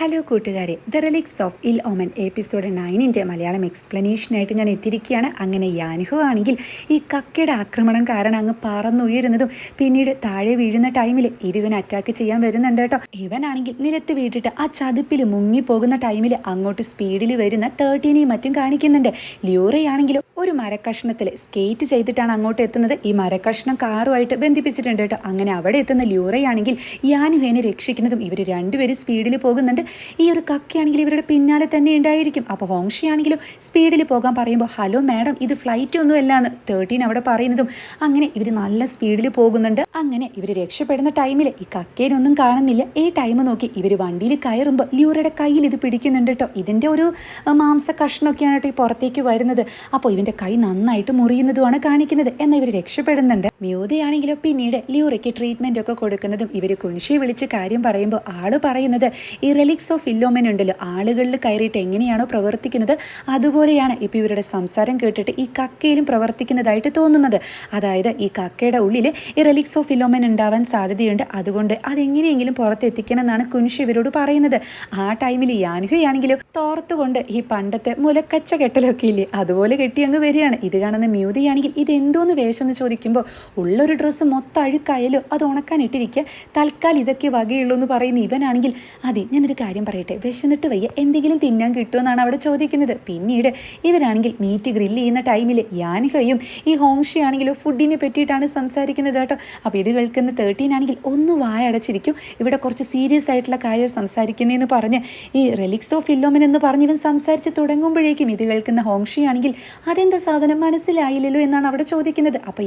Hello കൂട്ടുകാരെ. The relics of ഇൽ ഒമൻ എപ്പിസോഡ് നയനിന്റെ മലയാളം എക്സ്പ്ലനേഷനായിട്ട് ഞാൻ എത്തിയിരിക്കുകയാണ്. അങ്ങനെ യാനുഹു ആണെങ്കിൽ ഈ കക്കയുടെ ആക്രമണം കാരണം അങ്ങ് പറന്നുയരുന്നതും പിന്നീട് താഴെ വീഴുന്ന ടൈമിൽ ഇരുവൻ അറ്റാക്ക് ചെയ്യാൻ വരുന്നുണ്ട് കേട്ടോ. ഇവനാണെങ്കിൽ നിലത്ത് വീട്ടിട്ട് ആ ചതുപ്പിൽ മുങ്ങിപ്പോകുന്ന ടൈമിൽ അങ്ങോട്ട് സ്പീഡിൽ വരുന്ന തേർട്ടീനെയും മറ്റും കാണിക്കുന്നുണ്ട്. ല്യൂറയാണെങ്കിലും ഒരു മരക്കഷ്ണത്തിൽ സ്കേറ്റ് ചെയ്തിട്ടാണ് അങ്ങോട്ട് എത്തുന്നത്. ഈ മരക്കഷ്ണം കാറുമായിട്ട് ബന്ധിപ്പിച്ചിട്ടുണ്ട് കേട്ടോ. അങ്ങനെ അവിടെ എത്തുന്ന ല്യൂറയാണെങ്കിൽ യാനുഹേനെ രക്ഷിക്കുന്നതും ഇവർ രണ്ടുപേരും സ്പീഡിൽ പോകുന്നുണ്ട്. ഈ ഒരു കക്കയാണെങ്കിൽ ഇവരുടെ പിന്നാലെ തന്നെ ഉണ്ടായിരിക്കും. അപ്പോൾ ഹോങ്ഷിയാണെങ്കിലും സ്പീഡിൽ പോകാൻ പറയുമ്പോൾ ഹലോ മാഡം ഇത് ഫ്ലൈറ്റ് ഒന്നും അല്ല എന്ന് തേർട്ടീൻ അവിടെ പറയുന്നതും. അങ്ങനെ ഇവർ നല്ല സ്പീഡിൽ പോകുന്നുണ്ട്. അങ്ങനെ ഇവർ രക്ഷപ്പെടുന്ന ടൈമിൽ ഈ കക്കേനൊന്നും കാണുന്നില്ല. ഈ ടൈം നോക്കി ഇവർ വണ്ടിയിൽ കയറുമ്പോൾ ലിയോറയുടെ കയ്യിൽ ഇത് പിടിക്കുന്നുണ്ട് കേട്ടോ. ഇതിന്റെ ഒരു മാംസ കഷ്ണമൊക്കെയാണ് കേട്ടോ ഈ പുറത്തേക്ക് വരുന്നത്. അപ്പോൾ ഇവന്റെ കൈ നന്നായിട്ട് മുറിയുന്നതുമാണ് കാണിക്കുന്നത്. എന്നാൽ ഇവർ രക്ഷപ്പെടുന്നുണ്ട്. മ്യൂതയാണെങ്കിലോ പിന്നീട് ലിയോറയ്ക്ക് ട്രീറ്റ്മെന്റ് ഒക്കെ കൊടുക്കുന്നതും ഇവർ കുൻഷി വിളിച്ച് കാര്യം പറയുമ്പോൾ ആൾ പറയുന്നത് ഈ റെലിക്സ് ഓഫ് ഇല്ലോമൻ ഉണ്ടല്ലോ ആളുകളിൽ കയറിയിട്ട് എങ്ങനെയാണോ പ്രവർത്തിക്കുന്നത് അതുപോലെയാണ് ഇപ്പോൾ ഇവരുടെ സംസാരം കേട്ടിട്ട് ഈ കക്കയിലും പ്രവർത്തിക്കുന്നതായിട്ട് തോന്നുന്നത്. അതായത് ഈ കക്കയുടെ ഉള്ളിൽ ഈ റെലിക്സ് ഓഫ് ഇല്ലോമൻ ഉണ്ടാവാൻ സാധ്യതയുണ്ട്. അതുകൊണ്ട് അതെങ്ങനെയെങ്കിലും പുറത്തെത്തിക്കണം എന്നാണ് കുൻഷി ഇവരോട് പറയുന്നത്. ആ ടൈമിൽ യാൻഹുയാണെങ്കിലും തോർത്തുകൊണ്ട് ഈ പണ്ടത്തെ മുലക്കച്ച കെട്ടലൊക്കെ ഇല്ലേ അതുപോലെ കെട്ടി അങ്ങ് വരികയാണ്. ഇത് കാണുന്ന മ്യൂതിയാണെങ്കിൽ ഇത് എന്തോന്ന് വേഷം എന്ന് ചോദിക്കുമ്പോൾ ഉള്ളൊരു ഡ്രസ്സ് മൊത്തം അഴുക്കായാലും അത് ഉണക്കാൻ ഇട്ടിരിക്കുക. തൽക്കാലം ഇതൊക്കെ വകയുള്ളൂ എന്ന് പറയുന്ന ഇവനാണെങ്കിൽ അതെ ഞാനൊരു കാര്യം പറയട്ടെ. വിശന്നിട്ട് വയ്യ. എന്തെങ്കിലും തിന്നാൻ കിട്ടുമെന്നാണ് അവിടെ ചോദിക്കുന്നത്. പിന്നീട് ഇവരാണെങ്കിൽ മീറ്റ് ഗ്രില്ല് ചെയ്യുന്ന ടൈമിൽ യാനിഹയും ഈ ഹോങ്ഷി ആണെങ്കിലും ഫുഡിനെ പറ്റിയിട്ടാണ് സംസാരിക്കുന്നത് കേട്ടോ. അപ്പോൾ ഇത് കേൾക്കുന്ന തേർട്ടീൻ ആണെങ്കിൽ ഒന്ന് വായ അടച്ചിരിക്കും. ഇവിടെ കുറച്ച് സീരിയസ് ആയിട്ടുള്ള കാര്യം സംസാരിക്കുന്നതെന്ന് പറഞ്ഞ് ഈ റെലിക്സ് ഓഫ് ഇല്ലോമൻ എന്ന് പറഞ്ഞ് ഇവൻ സംസാരിച്ച് തുടങ്ങുമ്പോഴേക്കും ഇത് കേൾക്കുന്ന ഹോങ്ഷി ആണെങ്കിൽ അതെന്താ സാധനം? മനസ്സിലായില്ലല്ലോ എന്നാണ് അവിടെ ചോദിക്കുന്നത്. അപ്പോൾ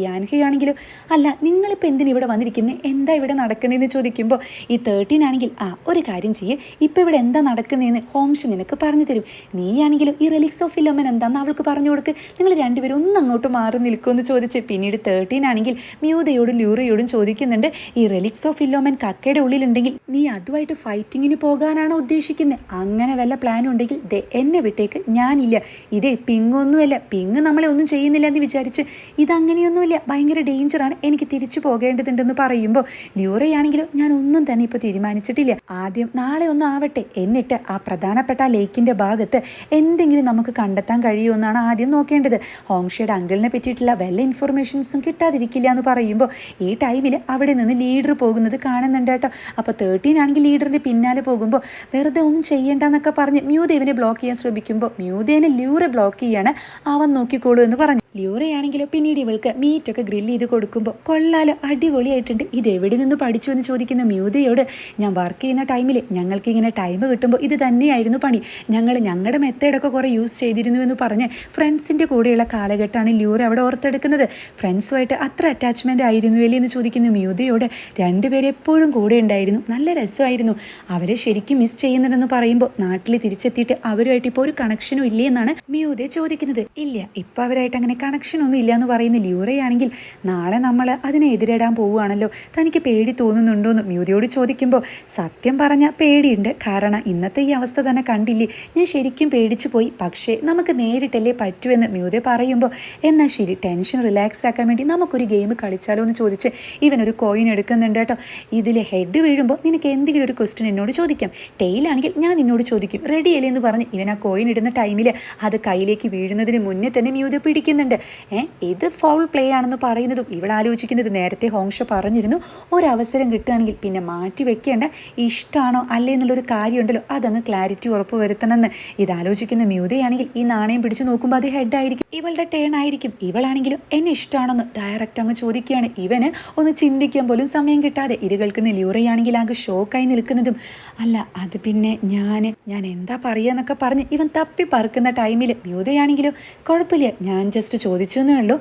യാൻഹയാണെങ്കിലും അല്ല നിങ്ങളിപ്പോൾ എന്തിനാ ഇവിടെ വന്നിരിക്കുന്നത് എന്താ ഇവിടെ നടക്കുന്നതെന്ന് ചോദിക്കുമ്പോൾ ഈ തേർട്ടീൻ ആണെങ്കിൽ ആ ഒരു കാര്യം ചെയ്യേ. ഇപ്പോൾ ഇവിടെ എന്താ നടക്കുന്നതെന്ന് ഹോംഷ് നിനക്ക് പറഞ്ഞു തരും. നീയാണെങ്കിലും ഈ റിലിക്സ് ഓഫ് ഇല്ലോമൻ എന്താണെന്ന് അവൾക്ക് പറഞ്ഞു കൊടുക്ക്. നിങ്ങൾ രണ്ടുപേരും ഒന്ന് അങ്ങോട്ട് മാറി നിൽക്കുമെന്ന് ചോദിച്ച് പിന്നീട് തേർട്ടീൻ ആണെങ്കിൽ മ്യൂതയോടും ലൂറയോടും ചോദിക്കുന്നുണ്ട് ഈ റിലിക്സ് ഓഫ് ഇല്ലോമൻ കക്കയുടെ ഉള്ളിലുണ്ടെങ്കിൽ നീ അതുമായിട്ട് ഫൈറ്റിങ്ങിന് പോകാനാണോ ഉദ്ദേശിക്കുന്നത് അങ്ങനെ വല്ല പ്ലാനും ഉണ്ടെങ്കിൽ ദേ എന്നെ വിട്ടേക്ക്. ഞാനില്ല. ഇതേ പിങ്ങൊന്നുമല്ല. പിങ് നമ്മളെ ഒന്നും ചെയ്യുന്നില്ല എന്ന് വിചാരിച്ച്. ഇതങ്ങനെയൊന്നുമില്ല. ഭയങ്കര ഡേഞ്ചറാണ് എനിക്ക് തിരിച്ചു പോകേണ്ടതുണ്ടെന്ന് പറയുമ്പോൾ ലിയോറയാണെങ്കിലും ഞാൻ ഒന്നും തന്നെ ഇപ്പോൾ തീരുമാനിച്ചിട്ടില്ല. ആദ്യം നാളെ ഒന്ന് ആവട്ടെ. എന്നിട്ട് ആ പ്രധാനപ്പെട്ട ലേക്കിന്റെ ഭാഗത്ത് എന്തെങ്കിലും നമുക്ക് കണ്ടെത്താൻ എന്നാണ് ആദ്യം നോക്കേണ്ടത്. ഹോങ്ഷയുടെ അങ്കിളിനെ പറ്റിയിട്ടുള്ള വല്ല ഇൻഫർമേഷൻസും കിട്ടാതിരിക്കില്ല എന്ന് പറയുമ്പോൾ ഈ ടൈമിൽ അവിടെ നിന്ന് ലീഡർ പോകുന്നത് കാണുന്നുണ്ട് കേട്ടോ. അപ്പോൾ തേർട്ടീൻ ആണെങ്കിൽ ലീഡറിന്റെ പിന്നാലെ പോകുമ്പോൾ വെറുതെ ഒന്നും ചെയ്യേണ്ടെന്നൊക്കെ പറഞ്ഞ് മ്യൂദേവിനെ ബ്ലോക്ക് ചെയ്യാൻ ശ്രമിക്കുമ്പോൾ മ്യൂദേനെ ലൂറെ ബ്ലോക്ക് ചെയ്യാണ്. അവൻ നോക്കിക്കോളൂ എന്ന് പറഞ്ഞു. ല്യൂറയാണെങ്കിലോ പിന്നീട് ഇവൾക്ക് മീറ്റൊക്കെ ഗ്രില്ല് ചെയ്ത് കൊടുക്കുമ്പോൾ കൊള്ളാലോ അടിപൊളിയായിട്ടുണ്ട്. ഇത് എവിടെ നിന്ന് പഠിച്ചു എന്ന് ചോദിക്കുന്ന മ്യൂതയോട് ഞാൻ വർക്ക് ചെയ്യുന്ന ടൈമിൽ ഞങ്ങൾക്ക് ഇങ്ങനെ ടൈം കിട്ടുമ്പോൾ ഇത് തന്നെയായിരുന്നു പണി. ഞങ്ങൾ ഞങ്ങളുടെ മെത്തേഡൊക്കെ കുറേ യൂസ് ചെയ്തിരുന്നു എന്ന് പറഞ്ഞ് ഫ്രണ്ട്സിന്റെ കൂടെയുള്ള കാലഘട്ടമാണ് ലിയോറ അവിടെ ഓർത്തെടുക്കുന്നത്. ഫ്രണ്ട്സുമായിട്ട് അത്ര അറ്റാച്ച്മെന്റ് ആയിരുന്നു അല്ലേ എന്ന് ചോദിക്കുന്ന മ്യൂതയോട് രണ്ടുപേരും എപ്പോഴും കൂടെ ഉണ്ടായിരുന്നു. നല്ല രസമായിരുന്നു. അവരെ ശരിക്കും മിസ് ചെയ്യുന്നുണ്ടെന്ന് പറയുമ്പോൾ നാട്ടിൽ തിരിച്ചെത്തിയിട്ട് അവരുമായിട്ട് ഇപ്പോൾ ഒരു കണക്ഷനും ഇല്ലേ എന്നാണ് മ്യൂതെ ചോദിക്കുന്നത്. ഇല്ല ഇപ്പോൾ അവരായിട്ട് അങ്ങനെ കണക്ഷൻ ഒന്നും ഇല്ല എന്ന് പറയുന്ന ലിയൂറയാണെങ്കിൽ നാളെ നമ്മൾ അതിനെ എതിരിടാൻ പോവുകയാണല്ലോ. തനിക്ക് പേടി തോന്നുന്നുണ്ടോ എന്ന് മ്യൂതിയോട് ചോദിക്കുമ്പോൾ സത്യം പറഞ്ഞാൽ പേടിയുണ്ട്. കാരണം ഇന്നത്തെ ഈ അവസ്ഥ തന്നെ കണ്ടില്ലേ? ഞാൻ ശരിക്കും പേടിച്ചു പോയി. പക്ഷേ നമുക്ക് നേരിട്ടല്ലേ പറ്റുമെന്ന് മ്യൂതെ പറയുമ്പോൾ എന്നാൽ ശരി ടെൻഷൻ റിലാക്സ് ആക്കാൻ വേണ്ടി നമുക്കൊരു ഗെയിം കളിച്ചാലോ എന്ന് ചോദിച്ച് ഇവനൊരു കോയിൻ എടുക്കുന്നുണ്ട് കേട്ടോ. ഇതിൽ ഹെഡ് വീഴുമ്പോൾ നിനക്ക് എന്തെങ്കിലും ഒരു ക്വസ്റ്റ്യൻ എന്നോട് ചോദിക്കാം. ടെയിലാണെങ്കിൽ ഞാൻ നിന്നോട് ചോദിക്കും. റെഡി അല്ലേ എന്ന് പറഞ്ഞ് ഇവൻ ആ കോയിൻ ഇടുന്ന ടൈമിൽ അത് കയ്യിലേക്ക് വീഴുന്നതിന് മുന്നേ തന്നെ മ്യൂതെ പിടിക്കുന്നുണ്ട്. ഏ ഇത് ഫൗൾ പ്ലേ ആണെന്ന് പറയുന്നതും ഇവൾ ആലോചിക്കുന്നത് നേരത്തെ ഹോങ്ഷോ പറഞ്ഞിരുന്നു. ഒരവസരം കിട്ടുകയാണെങ്കിൽ പിന്നെ മാറ്റി വെക്കേണ്ട ഇഷ്ടമാണോ അല്ലേ എന്നുള്ളൊരു കാര്യമുണ്ടല്ലോ. അതങ്ങ് ക്ലാരിറ്റി ഉറപ്പ് വരുത്തണമെന്ന്. ഇതാലോചിക്കുന്ന മ്യൂതയാണെങ്കിൽ ഈ നാണയം പിടിച്ചു നോക്കുമ്പോൾ അത് ഹെഡായിരിക്കും ഇവളുടെ ടേൺ ആയിരിക്കും. ഇവളാണെങ്കിലും എന്നെ ഇഷ്ടമാണെന്ന് ഡയറക്റ്റ് അങ്ങ് ചോദിക്കുകയാണ്. ഇവന് ഒന്ന് ചിന്തിക്കാൻ പോലും സമയം കിട്ടാതെ ഇത് കേൾക്കുന്ന ല്യൂറയാണെങ്കിൽ ആകെ ഷോക്കായി നിൽക്കുന്നതും. അല്ല അത് പിന്നെ ഞാൻ ഞാൻ എന്താ പറയുക എന്നൊക്കെ പറഞ്ഞ് ഇവൻ തപ്പി പറക്കുന്ന ടൈമിൽ മ്യൂതയാണെങ്കിലും? കുഴപ്പമില്ല. ഞാൻ ജസ്റ്റ് ചോദിച്ചു എന്നേ ഉള്ളൂ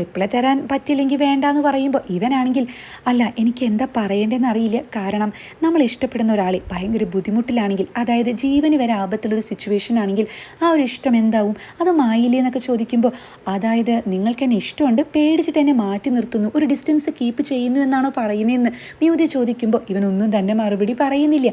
റിപ്ലൈ തരാൻ പറ്റില്ലെങ്കിൽ വേണ്ട എന്ന് പറയുമ്പോൾ ഇവനാണെങ്കിൽ അല്ല എനിക്ക് എന്താ പറയേണ്ടതെന്ന് അറിയില്ല. കാരണം നമ്മൾ ഇഷ്ടപ്പെടുന്ന ഒരാളെ ഭയങ്കര ബുദ്ധിമുട്ടിലാണെങ്കിൽ അതായത് ജീവന് വരെ ആപത്തുള്ളൊരു സിറ്റുവേഷൻ ആണെങ്കിൽ ആ ഒരു ഇഷ്ടം എന്താവും? അത് മായില്ലേ എന്നൊക്കെ ചോദിക്കുമ്പോൾ അതായത് നിങ്ങൾക്ക് എന്നെ ഇഷ്ടമുണ്ട് പേടിച്ചിട്ട് എന്നെ മാറ്റി നിർത്തുന്നു ഒരു ഡിസ്റ്റൻസ് കീപ്പ് ചെയ്യുന്നു എന്നാണോ പറയുന്നതെന്ന് മ്യൂതി ചോദിക്കുമ്പോൾ ഇവനൊന്നും തന്നെ മറുപടി പറയുന്നില്ല.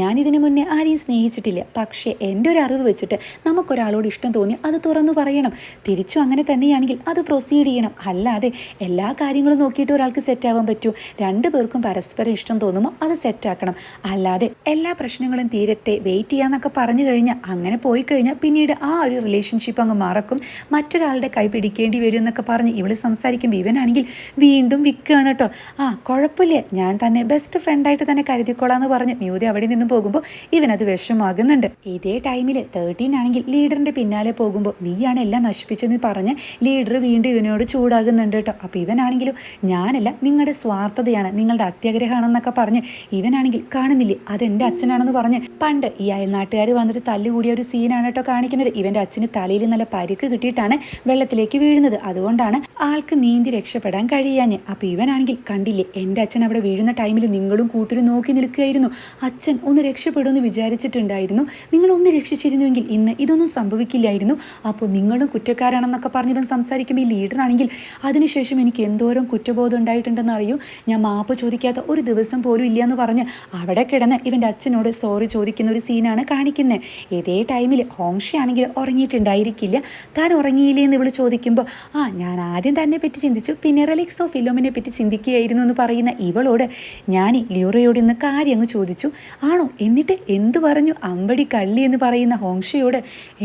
ഞാൻ ഇതിനു മുന്നേ ആരെയും സ്നേഹിച്ചിട്ടില്ല. പക്ഷേ എന്റെ ഒരു അറിവ് വെച്ചിട്ട് നമുക്കൊരാളോട് ഇഷ്ടം തോന്നി അത് തുറന്നു പറയണം. തിരിച്ചും അങ്ങനെ തന്നെ തന്നെയാണെങ്കിൽ അത് പ്രൊസീഡ് ചെയ്യണം. അല്ലാതെ എല്ലാ കാര്യങ്ങളും നോക്കിയിട്ട് ഒരാൾക്ക് സെറ്റാവാൻ പറ്റൂ. രണ്ടു പേർക്കും പരസ്പരം ഇഷ്ടം തോന്നുമ്പോൾ അത് സെറ്റാക്കണം അല്ലാതെ എല്ലാ പ്രശ്നങ്ങളും തീരത്തെ വെയിറ്റ് ചെയ്യാന്നൊക്കെ പറഞ്ഞു കഴിഞ്ഞാൽ അങ്ങനെ പോയി കഴിഞ്ഞാൽ പിന്നീട് ആ ഒരു റിലേഷൻഷിപ്പ് അങ്ങ് മറക്കും. മറ്റൊരാളുടെ കൈ പിടിക്കേണ്ടി വരും എന്നൊക്കെ പറഞ്ഞ് ഇവൾ സംസാരിക്കും ഇവനാണെങ്കിൽ വീണ്ടും വിൽക്കുകയാണ് കേട്ടോ. ആ കുഴപ്പമില്ല. ഞാൻ തന്നെ ബെസ്റ്റ് ഫ്രണ്ടായിട്ട് തന്നെ കരുതിക്കോളാന്ന് പറഞ്ഞ് മ്യൂതി അവിടെ നിന്ന് പോകുമ്പോൾ ഇവനത് വിഷമാകുന്നുണ്ട് ഇതേ ടൈമിൽ തേർട്ടീൻ ആണെങ്കിൽ ലീഡറിന്റെ പിന്നാലെ പോകുമ്പോൾ നീയാണ് എല്ലാം നശിപ്പിച്ചെന്ന് പറഞ്ഞ് ലീഡർ വീണ്ടും ഇവനോട് ചൂടാകുന്നുണ്ട് കേട്ടോ. അപ്പോൾ ഇവനാണെങ്കിലും ഞാനല്ല നിങ്ങളുടെ സ്വാർത്ഥതയാണ് നിങ്ങളുടെ അത്യാഗ്രഹമാണെന്നൊക്കെ പറഞ്ഞ് ഇവനാണെങ്കിൽ കാണുന്നില്ലേ അതെന്റെ അച്ഛനാണെന്ന് പറഞ്ഞ് പണ്ട് ഈ അയൽനാട്ടുകാർ വന്നിട്ട് തല്ലുകൂടിയ ഒരു സീനാണ് കേട്ടോ കാണിക്കുന്നത്. ഇവന്റെ അച്ഛന് തലയിൽ നല്ല പരിക്ക് കിട്ടിയിട്ടാണ് വെള്ളത്തിലേക്ക് വീഴുന്നത്. അതുകൊണ്ടാണ് ആൾക്ക് നീന്തി രക്ഷപ്പെടാൻ കഴിയാഞ്ഞ്. അപ്പോൾ ഇവനാണെങ്കിൽ കണ്ടില്ലേ എന്റെ അച്ഛൻ അവിടെ വീഴുന്ന ടൈമിൽ നിങ്ങളും കൂട്ടരും നോക്കി നിൽക്കുകയായിരുന്നു. അച്ഛൻ ഒന്ന് രക്ഷപ്പെടുമെന്ന് വിചാരിച്ചിട്ടുണ്ടായിരുന്നു. നിങ്ങളൊന്ന് രക്ഷിച്ചിരുന്നുവെങ്കിൽ ഇന്ന് ഇതൊന്നും സംഭവിക്കില്ലായിരുന്നു. അപ്പോൾ നിങ്ങളും കുറ്റക്കാരാണെന്നൊക്കെ പറഞ്ഞ് ഇവൻ സംസാരിക്കും ഈ ലീഡറാണെങ്കിൽ അതിനുശേഷം എനിക്ക് എന്തോരം കുറ്റബോധം ഉണ്ടായിട്ടുണ്ടെന്ന് അറിയൂ. ഞാൻ മാപ്പ് ചോദിക്കാത്ത ഒരു ദിവസം പോലും ഇല്ല എന്ന് പറഞ്ഞ് അവിടെ കിടന്ന് ഇവന്റെ അച്ഛനോട് സോറി ചോദിക്കുന്ന ഒരു സീനാണ് കാണിക്കുന്നത് ഏതേ ടൈമിൽ ഹോംഷയാണെങ്കിൽ ഉറങ്ങിയിട്ടുണ്ടായിരിക്കില്ല. താൻ ഉറങ്ങിയില്ലേ എന്ന് ഇവൾ ചോദിക്കുമ്പോൾ ആ ഞാൻ ആദ്യം തന്നെ പറ്റി ചിന്തിച്ചു. പിന്നെ റിലിക്സ് ഓഫ് ഫിലോമിനെ പറ്റി ചിന്തിക്കുകയായിരുന്നു എന്ന് പറയുന്ന ഇവളോട് ഞാൻ ലിയോറയോട് ഇന്ന് കാര്യം അങ്ങ് ചോദിച്ചു. ആണോ? എന്നിട്ട് എന്തു പറഞ്ഞു? അമ്പടി കള്ളി എന്ന് പറയുന്ന ഹോങ്ഷയോട്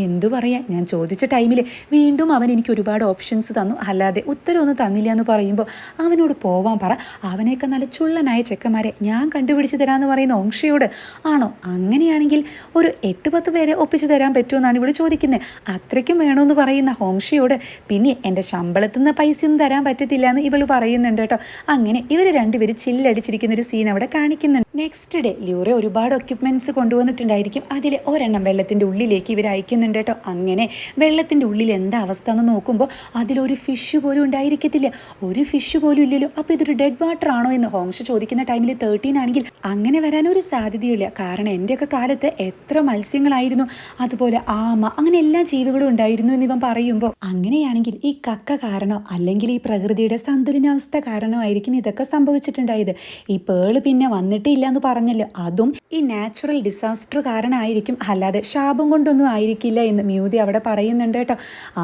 എന്തു പറയാ ഞാൻ ചോദിച്ച ടൈമിൽ വീണ്ടും അവൻ എനിക്ക് ഒരുപാട് ഓപ്ഷൻസ് തന്നു. അല്ലാതെ ഉത്തരവൊന്നും തന്നില്ല എന്ന് പറയുമ്പോൾ അവനോട് പോവാൻ പറ. അവനെയൊക്കെ നല്ല ചുള്ളനായ ചെക്കന്മാരെ ഞാൻ കണ്ടുപിടിച്ച് തരാമെന്ന് പറയുന്ന ഓങ്ഷയോട് ആണോ? അങ്ങനെയാണെങ്കിൽ ഒരു എട്ട് പത്ത് പേരെ ഒപ്പിച്ച് തരാൻ പറ്റുമെന്നാണ് ഇവിടെ ചോദിക്കുന്നത് അത്രയ്ക്കും വേണമെന്ന് പറയുന്ന ഹോംഷയോട് പിന്നെ എന്റെ ശമ്പളത്തിൽ നിന്ന് പൈസയൊന്നും തരാൻ പറ്റത്തില്ല എന്ന് ഇവൾ പറയുന്നുണ്ട് കേട്ടോ. അങ്ങനെ ഇവർ രണ്ടുപേരും ചില്ലടിച്ചിരിക്കുന്ന ഒരു സീൻ അവിടെ കാണിക്കുന്നുണ്ട്. നെക്സ്റ്റ് ഡേ ലൂറെ ഒരുപാട് ഒക്യുപ്മെന്റ്സ് കൊണ്ടുവന്നിട്ടുണ്ടായിരിക്കും. അതിൽ ഒരെണ്ണം വെള്ളത്തിന്റെ ഉള്ളിലേക്ക് ഇവർ അയക്കുന്നുണ്ട് കേട്ടോ. അങ്ങനെ വെള്ളത്തിന്റെ ഉള്ളിൽ എന്താ അവസ്ഥ എന്ന് നോക്കുമ്പോൾ അതിലൊരു ഫിഷ് പോലും ഉണ്ടായിരിക്കത്തില്ല. ഒരു ഫിഷ് പോലും ഇല്ലല്ലോ. അപ്പോൾ ഇതൊരു ഡെഡ് വാട്ടർ ആണോ എന്ന് ഹോംഷ ചോദിക്കുന്ന ടൈമിൽ തേർട്ടീൻ ആണെങ്കിൽ അങ്ങനെ വരാനൊരു സാധ്യതയില്ല കാരണം എന്റെയൊക്കെ കാലത്ത് എത്ര മത്സ്യങ്ങളായിരുന്നു. അതുപോലെ ആമ അങ്ങനെ എല്ലാ ജീവികളും ഉണ്ടായിരുന്നു എന്ന് ഇവൻ പറയുമ്പോൾ അങ്ങനെയാണെങ്കിൽ ഈ കക്ക കാരണോ അല്ലെങ്കിൽ ഈ പ്രകൃതിയുടെ സന്തുലനാവസ്ഥ കാരണമായിരിക്കും ഇതൊക്കെ സംഭവിച്ചിട്ടുണ്ടായത്. ഈ പേൾ പിന്നെ വന്നിട്ടില്ല എന്ന് പറഞ്ഞല്ലോ. അതും ഈ നാച്ചുറൽ ഡിസാസ്റ്റർ കാരണമായിരിക്കും. അല്ലാതെ ശാപം കൊണ്ടൊന്നും ആയിരിക്കില്ല എന്ന് മ്യൂതി അവിടെ പറയുന്നുണ്ട് കേട്ടോ.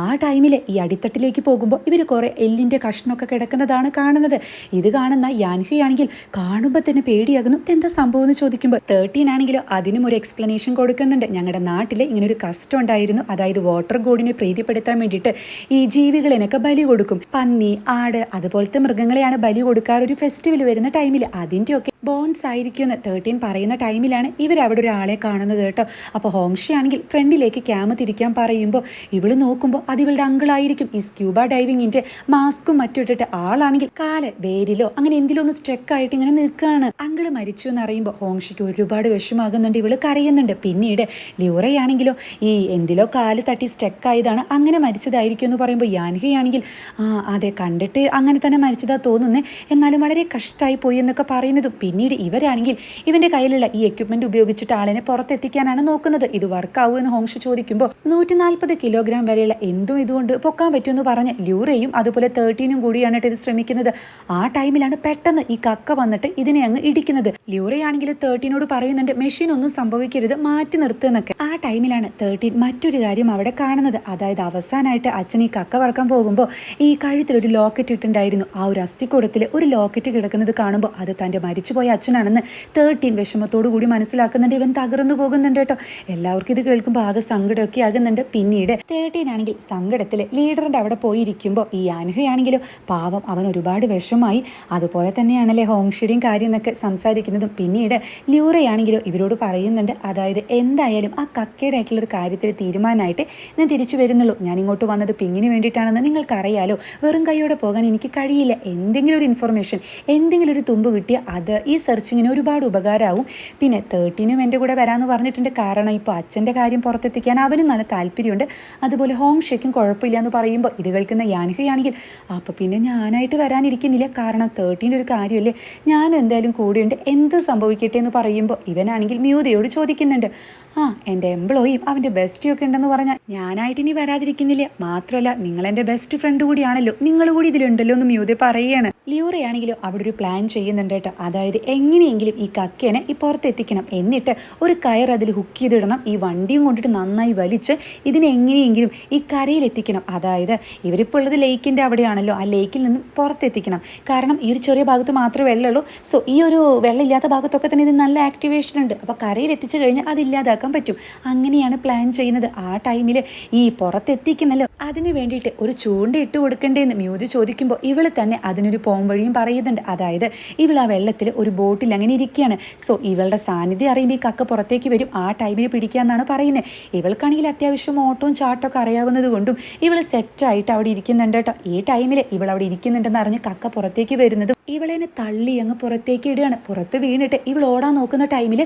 ആ ടൈമിൽ ഈ അടിത്തട്ടിലേക്ക് പോകുമ്പോൾ ഇവർ കുറേ എല്ലിന്റെ കഷ്ണമൊക്കെ കിടക്കുന്നതാണ് കാണുന്നത്. ഇത് കാണുന്ന യാൻഹുയാണെങ്കിൽ കാണുമ്പോൾ തന്നെ പേടിയാകുന്നു. എന്താ സംഭവം എന്ന് ചോദിക്കുമ്പോൾ തേർട്ടീൻ ആണെങ്കിലോ അതിനും ഒരു എക്സ്പ്ലനേഷൻ കൊടുക്കുന്നുണ്ട്. ഞങ്ങളുടെ നാട്ടിൽ ഇങ്ങനെ ഒരു കഷ്ടം ഉണ്ടായിരുന്നു. അതായത് വാട്ടർ ഗോഡിനെ പ്രീതിപ്പെടുത്താൻ വേണ്ടിയിട്ട് ഈ ജീവികളിനൊക്കെ ബലി കൊടുക്കും. പന്നി ആട് അതുപോലത്തെ മൃഗങ്ങളെയാണ് ബലി കൊടുക്കാറ് ഒരു ഫെസ്റ്റിവൽ വരുന്ന ടൈമിൽ അതിന്റെയൊക്കെ ബോൺസ് ആയിരിക്കും എന്ന് തേർട്ടീൻ പറയുന്ന ടൈമിലാണ് ഇവരവിടെ ഒരാളെ കാണുന്നത് കേട്ടോ. അപ്പോൾ ഹോംഷയാണെങ്കിൽ ഫ്രണ്ടിലേക്ക് ക്യാമ തിരിക്കാൻ പറയുമ്പോൾ ഇവൾ നോക്കുമ്പോൾ അത് ഇവളുടെ അങ്കിളായിരിക്കും. ഈ സ്ക്യൂബ ഡൈവിങ്ങിന്റെ മാസ്കും മറ്റും ഇട്ടിട്ട് ആളാണെങ്കിൽ കാൽ വേരിലോ അങ്ങനെ എന്തിലോ ഒന്ന് സ്ട്രെക്ക് ആയിട്ട് ഇങ്ങനെ നിൽക്കുകയാണ്. അങ്കിൾ മരിച്ചു എന്ന് അറിയുമ്പോൾ ഹോംഷിക്ക് ഒരുപാട് വിഷമാകുന്നുണ്ട് ഇവൾ കരയുന്നുണ്ട്. പിന്നീട് ലിയോറയാണെങ്കിലോ ഈ എന്തിലോ കാൽ തട്ടി സ്ട്രെക്ക് ആയതാണ്. അങ്ങനെ മരിച്ചതായിരിക്കും എന്ന് പറയുമ്പോൾ യാൻഹയാണെങ്കിൽ ആ അതെ കണ്ടിട്ട് അങ്ങനെ തന്നെ മരിച്ചതാ തോന്നുന്നത് എന്നാലും വളരെ കഷ്ടമായി പോയി എന്നൊക്കെ പറയുന്നതും പിന്നീട് ഇവരാണെങ്കിൽ ഇവന്റെ കയ്യിലുള്ള ഈ എക്യുപ്മെന്റ് ഉപയോഗിച്ചിട്ട് ആളിനെ പുറത്തെത്തിക്കാനാണ് നോക്കുന്നത്. ഇത് വർക്കാവൂ എന്ന് ഹോംഷ ചോദിക്കുമ്പോൾ നൂറ്റി നാൽപ്പത് കിലോഗ്രാം വരെയുള്ള എന്തും ഇതുകൊണ്ട് പൊക്കാൻ പറ്റുമെന്ന് പറഞ്ഞ് ലൂറയും അതുപോലെ തേർട്ടീനും കൂടിയാണ് ഇത് ശ്രമിക്കുന്നത്. ആ ടൈമിലാണ് പെട്ടെന്ന് ഈ കക്ക വന്നിട്ട് ഇതിനെ അങ്ങ് ഇടിക്കുന്നത്. ലൂറയാണെങ്കിൽ തേർട്ടീനോട് പറയുന്നുണ്ട് മെഷീൻ ഒന്നും സംഭവിക്കരുത് മാറ്റി നിർത്തുന്നൊക്കെ ആ ടൈമിലാണ് തേർട്ടീൻ മറ്റൊരു കാര്യം അവിടെ കാണുന്നത്. അതായത് അവസാനമായിട്ട് അച്ഛൻ ഈ കക്ക വറക്കാൻ പോകുമ്പോൾ ഈ കഴുത്തിൽ ഒരു ലോക്കറ്റ് ഇട്ടുണ്ടായിരുന്നു. ആ ഒരു അസ്ഥിക്കൂടത്തിൽ ഒരു ലോക്കറ്റ് കിടക്കുന്നത് കാണുമ്പോൾ അത് തന്റെ മരിച്ചുപോയ അച്ഛനാണെന്ന് തേർട്ടീൻ വിഷമത്തോടു കൂടി മനസ്സിലാക്കുന്നുണ്ട്. ഇവൻ തകർന്നു പോകുന്നുണ്ട് കേട്ടോ. എല്ലാവർക്കും ഇത് കേൾക്കുമ്പോൾ ആകെ സങ്കടമൊക്കെ ആകുന്നുണ്ട്. പിന്നീട് തേർട്ടീൻ ആണെങ്കിൽ സങ്കടത്തിൽ ലീഡറിന്റെ അവിടെ പോയിരിക്കുമ്പോൾ ഈ ആൻഹയാണെങ്കിലോ പാവം അവൻ ഒരുപാട് വിഷമായി അതുപോലെ തന്നെയാണല്ലേ ഹോങ്ഷിയുടെയും കാര്യം എന്നൊക്കെ സംസാരിക്കുന്നതും. പിന്നീട് ല്യൂറയാണെങ്കിലോ ഇവരോട് പറയുന്നുണ്ട്. അതായത് എന്തായാലും ആ കക്കയുടെ ആയിട്ടുള്ള ഒരു കാര്യത്തിൽ തീരുമാനമായിട്ട് ഞാൻ തിരിച്ചു വരുന്നുള്ളൂ. ഞാൻ ഇങ്ങോട്ട് വന്നത് പിങ്ങിന് വേണ്ടിയിട്ടാണെന്ന് നിങ്ങൾക്കറിയാലോ. വെറും കൈയോടെ പോകാൻ എനിക്ക് കഴിയില്ല. എന്തെങ്കിലും ഒരു ഇൻഫർമേഷൻ എന്തെങ്കിലും ഒരു തുമ്പ് കിട്ടിയാൽ അത് സെർച്ചിങ്ങിന് ഒരുപാട് ഉപകാരമാവും പിന്നെ തേർട്ടീനും എന്റെ കൂടെ വരാമെന്ന് പറഞ്ഞിട്ടുണ്ട്. കാരണം ഇപ്പോൾ അച്ഛന്റെ കാര്യം പുറത്തെത്തിക്കാൻ അവനും നല്ല താല്പര്യമുണ്ട്. അതുപോലെ ഹോം ഷേക്കും കുഴപ്പമില്ല എന്ന് പറയുമ്പോൾ ഇത് കേൾക്കുന്ന യാനിഹയാണെങ്കിൽ അപ്പോൾ പിന്നെ ഞാനായിട്ട് വരാനിരിക്കുന്നില്ല. കാരണം തേർട്ടീന്റെ ഒരു കാര്യമല്ലേ. ഞാൻ എന്തായാലും കൂടെയുണ്ട്. എന്ത് സംഭവിക്കട്ടെ എന്ന് പറയുമ്പോൾ ഇവനാണെങ്കിൽ മ്യൂതയോട് ചോദിക്കുന്നുണ്ട്. ആ എന്റെ എംപ്ലോയിയും അവന്റെ ബെസ്റ്റിയും ഒക്കെ ഉണ്ടെന്ന് പറഞ്ഞാൽ ഞാനായിട്ട് ഇനി വരാതിരിക്കുന്നില്ല. മാത്രമല്ല നിങ്ങൾ എന്റെ ബെസ്റ്റ് ഫ്രണ്ട് കൂടിയാണല്ലോ. നിങ്ങൾ കൂടി ഇതിലുണ്ടല്ലോ എന്ന് മ്യൂതെ പറയുകയാണ് ലിയൂറയാണെങ്കിലും അവിടെ ഒരു പ്ലാൻ ചെയ്യുന്നുണ്ട് കേട്ടോ. അതായത് എങ്ങനെയെങ്കിലും ഈ കക്കേനെ ഈ പുറത്തെത്തിക്കണം. എന്നിട്ട് ഒരു കയർ അതിൽ ഹുക്ക് ചെയ്തിടണം. ഈ വണ്ടിയും കൊണ്ടിട്ട് നന്നായി വലിച്ച് ഇതിനെ എങ്ങനെയെങ്കിലും ഈ കരയിൽ എത്തിക്കണം അതായത് ഇവരിപ്പോൾ ഉള്ളത് ലേക്കിന്റെ അവിടെയാണല്ലോ. ആ ലേക്കിൽ നിന്ന് പുറത്തെത്തിക്കണം. കാരണം ഈ ഒരു ചെറിയ ഭാഗത്ത് മാത്രമേ വെള്ളമുള്ളൂ. സോ ഈ ഒരു വെള്ളമില്ലാത്ത ഭാഗത്തൊക്കെ തന്നെ ഇത് നല്ല ആക്ടിവേഷൻ ഉണ്ട്. അപ്പോൾ കരയിൽ എത്തിച്ചു കഴിഞ്ഞാൽ അത് ഇല്ലാതാക്കാൻ പറ്റും. അങ്ങനെയാണ് പ്ലാൻ ചെയ്യുന്നത്. ആ ടൈമിൽ ഈ പുറത്തെത്തിക്കണമല്ലോ അതിന് വേണ്ടിയിട്ട് ഒരു ചൂണ്ട ഇട്ട് കൊടുക്കണ്ടേന്ന് മ്യൂതി ചോദിക്കുമ്പോൾ ഇവൾ തന്നെ അതിനൊരു പോം വഴിയും പറയുന്നുണ്ട്. അതായത് ഇവൾ ആ വെള്ളത്തിൽ ഒരു ബോട്ടിൽ അങ്ങനെ ഇരിക്കുകയാണ്. സോ ഇവളുടെ സാന്നിധ്യം അറിയുമ്പോൾ ഈ കക്ക പുറത്തേക്ക് വരും. ആ ടൈമിൽ പിടിക്കാന്നാണ് പറയുന്നത് ഇവൾക്കാണെങ്കിൽ അത്യാവശ്യം ഓട്ടവും ചാട്ടമൊക്കെ അറിയാവുന്നത് കൊണ്ടും ഇവൾ സെറ്റായിട്ട് അവിടെ ഇരിക്കുന്നുണ്ട് കേട്ടോ. ഈ ടൈമിൽ ഇവൾ അവിടെ ഇരിക്കുന്നുണ്ടെന്ന് അറിഞ്ഞ് കക്ക പുറത്തേക്ക് വരുന്നതും ഇവളെന്നെ തള്ളി അങ്ങ് പുറത്തേക്ക് ഇടുകയാണ്. പുറത്ത് വീണിട്ട് ഇവൾ ഓടാൻ നോക്കുന്ന ടൈമിൽ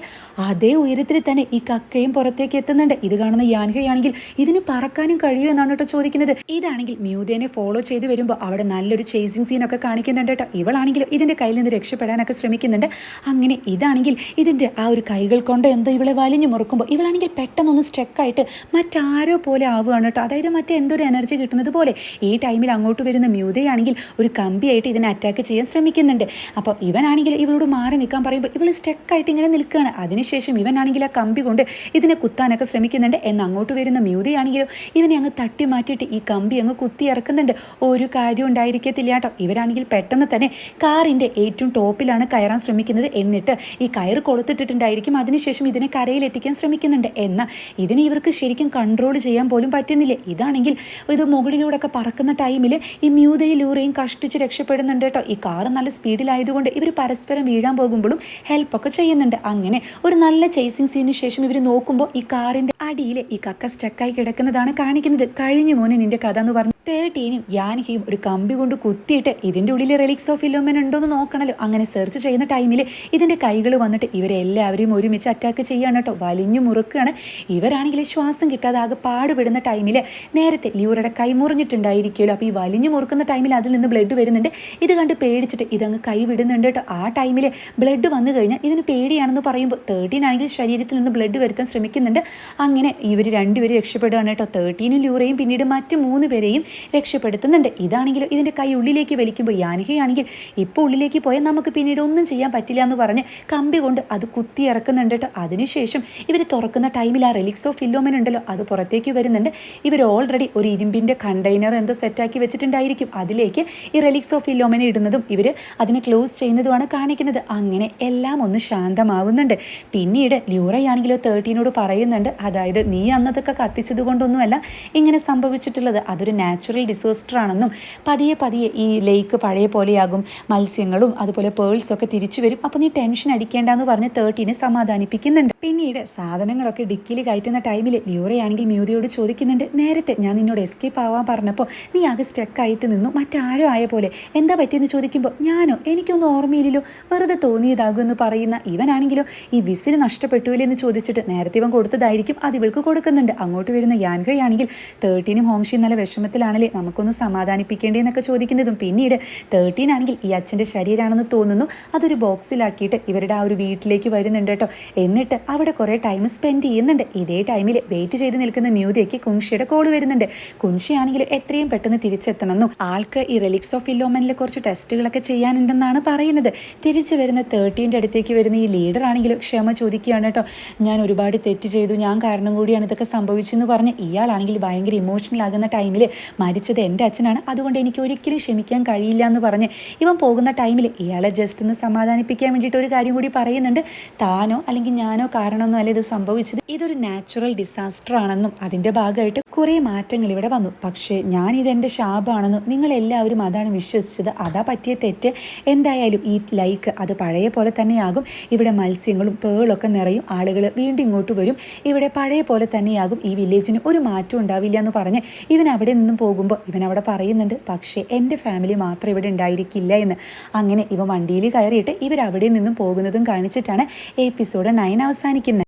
അതേ ഉയരത്തിൽ തന്നെ ഈ കക്കയും പുറത്തേക്ക് എത്തുന്നുണ്ട്. ഇത് കാണുന്ന യാൻഹയാണെങ്കിൽ ഇതിന് പറക്കാനും കഴിയുമോ എന്നാണ് കേട്ടോ ചോദിക്കുന്നത്. ഇതാണെങ്കിൽ മ്യൂദേനെ ഫോളോ ചെയ്ത് വരുമ്പോൾ അവിടെ നല്ലൊരു ചേസിങ് സീനൊക്കെ കാണിക്കുന്നുണ്ട് കേട്ടോ. ഇവളാണെങ്കിലും ഇതിന്റെ കയ്യിൽ നിന്ന് രക്ഷപ്പെടാനൊക്കെ ശ്രമിക്കുന്നുണ്ട്. അങ്ങനെ ഇതാണെങ്കിൽ ഇതിന്റെ ആ ഒരു കൈകൾ കൊണ്ട് എന്തോ ഇവളെ വലിഞ്ഞു മുറുക്കുമ്പോൾ ഇവളാണെങ്കിൽ പെട്ടെന്നൊന്ന് സ്ട്രെക്കായിട്ട് മറ്റാരോ പോലെ ആവുകയാണ് കേട്ടോ. അതായത് മറ്റെന്തൊരു എനർജി കിട്ടുന്നത് പോലെ. ഈ ടൈമിൽ അങ്ങോട്ട് വരുന്ന മ്യൂതയാണെങ്കിൽ ഒരു കമ്പിയായിട്ട് ഇതിനെ അറ്റാക്ക് ചെയ്യാൻ ശ്രമിക്കുന്നുണ്ട് അപ്പോൾ ഇവനാണെങ്കിൽ ഇവളോട് മാറി നിൽക്കാൻ പറയുമ്പോൾ ഇവൾ സ്റ്റക്കായിട്ട് ഇങ്ങനെ നിൽക്കുകയാണ്. അതിനുശേഷം ഇവനാണെങ്കിൽ ആ കമ്പി കൊണ്ട് ഇതിനെ കുത്താനൊക്കെ ശ്രമിക്കുന്നുണ്ട്. എന്ന് അങ്ങോട്ട് വരുന്ന മ്യൂതയാണെങ്കിലും ഇവനെ അങ്ങ് തട്ടി മാറ്റിയിട്ട് ഈ കമ്പി അങ്ങ് കുത്തി ഇറക്കുന്നുണ്ട്. ഒരു കാര്യം ഉണ്ടായിരിക്കത്തില്ല കേട്ടോ. ഇവരാണെങ്കിൽ പെട്ടെന്ന് തന്നെ കാറിന്റെ ഏറ്റവും ടോപ്പിലാണ് കയറാൻ ശ്രമിക്കുന്നത്. എന്നിട്ട് ഈ കയറ് കൊളുത്തിട്ടിട്ടുണ്ടായിരിക്കും. അതിനുശേഷം ഇതിനെ കരയിലെത്തിക്കാൻ ശ്രമിക്കുന്നുണ്ട്. എന്നാൽ ഇതിനെ ഇവർക്ക് ശരിക്കും കൺട്രോൾ ചെയ്യാൻ പോലും പറ്റുന്നില്ല. ഇതാണെങ്കിൽ ഇത് മുകളിലൂടെ ഒക്കെ പറക്കുന്ന ടൈമിൽ ഈ മ്യൂതയിലൂറയും കഷ്ടിച്ച് രക്ഷപ്പെടുന്നുണ്ട് കേട്ടോ. ഈ കാറ് നല്ല സ്പീഡിലായതുകൊണ്ട് ഇവർ പരസ്പരം വീഴാൻ പോകുമ്പോഴും ഹെൽപ്പൊക്കെ ചെയ്യുന്നുണ്ട്. അങ്ങനെ ഒരു നല്ല ചേസിങ് സീനിന് ശേഷം ഇവർ നോക്കുമ്പോൾ ഈ കാറിന്റെ അടിയിൽ ഈ കക്ക സ്റ്റക്കായി കിടക്കുന്നതാണ് കാണിക്കുന്നത്. കഴിഞ്ഞു മോനെ നിന്റെ കഥ എന്ന് പറഞ്ഞു തേർട്ടീനും യാനിഹയും ഒരു കമ്പി കൊണ്ട് കുത്തിയിട്ട് ഇതിന്റെ ഉള്ളിൽ റെലിക്സ് ഓഫ് ഇലോമൻ ഉണ്ടോ എന്ന് നോക്കണല്ലോ. അങ്ങനെ സെർച്ച് ചെയ്യുന്ന ടൈമിൽ ഇതിന്റെ കൈകൾ വന്നിട്ട് ഇവരെല്ലാവരെയും ഒരുമിച്ച് അറ്റാക്ക് ചെയ്യുകയാണ് കേട്ടോ വലിഞ്ഞു മുറുക്കുകയാണ് ഇവരാണെങ്കിൽ ശ്വാസം കിട്ടാതെ ആകെ പാടുപെടുന്ന ടൈമിൽ നേരത്തെ ലിയൂറയുടെ കൈ മുറിഞ്ഞിട്ടുണ്ടായിരിക്കുമല്ലോ. അപ്പോൾ ഈ വലിഞ്ഞു മുറുക്കുന്ന ടൈമിൽ അതിൽ നിന്ന് ബ്ലഡ് വരുന്നുണ്ട്. ഇത് കണ്ട് പേടിച്ചിട്ട് ഇതങ്ങ് കൈ വിടുന്നുണ്ട് കേട്ടോ ആ ടൈമിൽ ബ്ലഡ് വന്നു കഴിഞ്ഞാൽ ഇതിന് പേടിയാണെന്ന് പറയുമ്പോൾ തേർട്ടീൻ ആണെങ്കിൽ ശരീരത്തിൽ നിന്ന് ബ്ലഡ് വരുത്താൻ ശ്രമിക്കുന്നുണ്ട്. അങ്ങനെ ഇവർ രണ്ടുപേരും രക്ഷപ്പെടുകയാണ് കേട്ടോ തേർട്ടീനും ലൂറയും പിന്നീട് മറ്റ് മൂന്ന് പേരെയും രക്ഷപ്പെടുത്തുന്നുണ്ട്. ഇതാണെങ്കിലും ഇതിന്റെ കൈ ഉള്ളിലേക്ക് വലിക്കുമ്പോൾ യാനികയാണെങ്കിൽ ഇപ്പോൾ ഉള്ളിലേക്ക് പോയാൽ നമുക്ക് പിന്നീട് ഒന്നും ചെയ്യാൻ പറ്റില്ല എന്ന് പറഞ്ഞ് കമ്പി കൊണ്ട് അത് കുത്തി ഇറക്കുന്നുണ്ട് കേട്ടോ. അതിനുശേഷം ഇവർ തുറക്കുന്ന ടൈമിൽ ആ റിലിക്സ് ഓഫ് ഫില്ലോമൻ ഉണ്ടല്ലോ അത് പുറത്തേക്ക് വരുന്നുണ്ട്. ഇവർ ഓൾറെഡി ഒരു ഇരുമ്പിന്റെ കണ്ടെയ്നർ എന്തോ സെറ്റാക്കി വെച്ചിട്ടുണ്ടായിരിക്കും. അതിലേക്ക് ഈ റിലിക്സ് ഓഫ് ഫില്ലോമനെ ഇടുന്നതും ഇവർ അതിനെ ക്ലോസ് ചെയ്യുന്നതുമാണ് കാണിക്കുന്നത്. അങ്ങനെ എല്ലാം ഒന്ന് ശാന്തമാവുന്നുണ്ട്. പിന്നീട് ല്യൂറയാണെങ്കിലോ തേർട്ടീനോട് പറയുന്നുണ്ട്. അതായത് നീ അന്നതൊക്കെ കത്തിച്ചത് കൊണ്ടൊന്നുമല്ല ഇങ്ങനെ സംഭവിച്ചിട്ടുള്ളത്. അതൊരു നാച്ചുറൽ ഡിസാസ്റ്റർ ആണെന്നും പതിയെ പതിയെ ഈ ലേക്ക് പഴയ പോലെയാകും മത്സ്യങ്ങളും അതുപോലെ പേൾസ് ഒക്കെ തിരിച്ചു വരും. അപ്പോൾ നീ ടെൻഷൻ അടിക്കേണ്ടെന്ന് പറഞ്ഞ് തേർട്ടീനെ സമാധാനിപ്പിക്കുന്നുണ്ട്. പിന്നീട് സാധനങ്ങളൊക്കെ ഡിക്കിയിൽ കയറ്റുന്ന ടൈമിൽ ലിയോറയാണെങ്കിൽ മ്യൂതിയോട് ചോദിക്കുന്നുണ്ട് നേരത്തെ ഞാൻ നിന്നോട് എസ്കേപ്പ് ആവാൻ പറഞ്ഞപ്പോൾ നീ ആകെ സ്റ്റക്കായിട്ട് നിന്നു. മറ്റാരോ ആയ പോലെ. എന്താ പറ്റിയെന്ന് ചോദിക്കുമ്പോൾ ഞാനോ? എനിക്കൊന്നും ഓർമ്മയില്ലല്ലോ. വെറുതെ തോന്നിയതാകും എന്ന് പറയുന്ന ഇവനാണെങ്കിലോ? ഈ വിസിൽ നഷ്ടപ്പെട്ടുവില്ലേ? എന്ന് ചോദിച്ചിട്ട് നേരത്തെ ഇവൻ കൊടുത്തതായിരിക്കും. അത് ഇവൾക്ക് കൊടുക്കുന്നുണ്ട്. അങ്ങോട്ട് വരുന്ന യാൻഹയാണെങ്കിൽ തേർട്ടീനും ഹോംഷിയും നല്ല വിഷമത്തിലാണല്ലേ നമുക്കൊന്ന് സമാധാനിപ്പിക്കേണ്ടതെന്നൊക്കെ ചോദിക്കുന്നതും. പിന്നീട് തേർട്ടീൻ ആണെങ്കിൽ ഈ അച്ഛന്റെ ശരീരമാണെന്ന് തോന്നുന്നു. അതൊരു ബോക്സിലാക്കിയിട്ട് ഇവരുടെ ആ ഒരു വീട്ടിലേക്ക് വരുന്നുണ്ട് കേട്ടോ. എന്നിട്ട് അവിടെ കുറേ ടൈം സ്പെൻഡ് ചെയ്യുന്നുണ്ട്. ഇതേ ടൈമിൽ വെയിറ്റ് ചെയ്ത് നിൽക്കുന്ന മ്യൂതിയയ്ക്ക് കുൻഷിയുടെ കോൾ വരുന്നുണ്ട്. കുൻഷിയാണെങ്കിൽ എത്രയും പെട്ടെന്ന് തിരിച്ചെത്തണമെന്നും ആൾക്ക് ഈ റെലിക്സ് ഓഫ് ഇല്ലോമനിൽ കുറച്ച് ടെസ്റ്റുകളൊക്കെ ചെയ്യാനുണ്ടെന്നാണ് പറയുന്നത്. തിരിച്ചു വരുന്ന തേർട്ടീന്റെ അടുത്തേക്ക് വരുന്ന ഈ ലീഡർ ആണെങ്കിലും ക്ഷമ ചോദിക്കുകയാണ് കേട്ടോ. ഞാൻ ഒരുപാട് തെറ്റ് ചെയ്തു. ഞാൻ കാരണം കൂടിയാണ് ഇതൊക്കെ സംഭവിച്ചെന്ന് പറഞ്ഞ് ഇയാളാണെങ്കിൽ ഭയങ്കര ഇമോഷണൽ ആകുന്ന ടൈമിൽ മരിച്ചത് എന്റെ അച്ഛനാണ്. അതുകൊണ്ട് എനിക്ക് ഒരിക്കലും ക്ഷമിക്കാൻ കഴിയില്ല എന്ന് പറഞ്ഞ് ഇവൻ പോകുന്ന ടൈമിൽ ഇയാളെ ജസ്റ്റ് ഒന്ന് സമാധാനിപ്പിക്കാൻ വേണ്ടിയിട്ട് ഒരു കാര്യം കൂടി പറയുന്നുണ്ട്. താനോ അല്ലെങ്കിൽ ഞാനോ കാരണമൊന്നും അല്ല ഇത് സംഭവിച്ചത്. ഇതൊരു നാച്ചുറൽ ഡിസാസ്റ്റർ ആണെന്നും അതിന്റെ ഭാഗമായിട്ട് കുറേ മാറ്റങ്ങൾ ഇവിടെ വന്നു. പക്ഷേ ഞാൻ ഇതെന്റെ ശാപമാണെന്നും നിങ്ങളെല്ലാവരും അതാണ് വിശ്വസിച്ചത്. അതാ പറ്റിയ തെറ്റ്. എന്തായാലും ഈ ലൈക്ക് അത് പഴയ പോലെ തന്നെയാകും. ഇവിടെ മത്സ്യങ്ങളും പേളൊക്കെ നിറയും. ആളുകൾ വീണ്ടും ഇങ്ങോട്ട് വരും. ഇവിടെ പഴയ പോലെ തന്നെയാകും. ഈ വില്ലേജിന് ഒരു മാറ്റം ഉണ്ടാവില്ല എന്ന് പറഞ്ഞ് ഇവൻ അവിടെ നിന്നും പോകുമ്പോൾ ഇവൻ അവിടെ പറയുന്നുണ്ട് പക്ഷേ എന്റെ ഫാമിലി മാത്രം ഇവിടെ ഉണ്ടായിരിക്കില്ല എന്ന്. അങ്ങനെ ഇവ വണ്ടിയിൽ കയറിയിട്ട് ഇവരവിടെ നിന്നും പോകുന്നതും കാണിച്ചിട്ടാണ് എപ്പിസോഡ് നയൻ അവസാനിക്കുന്നത്.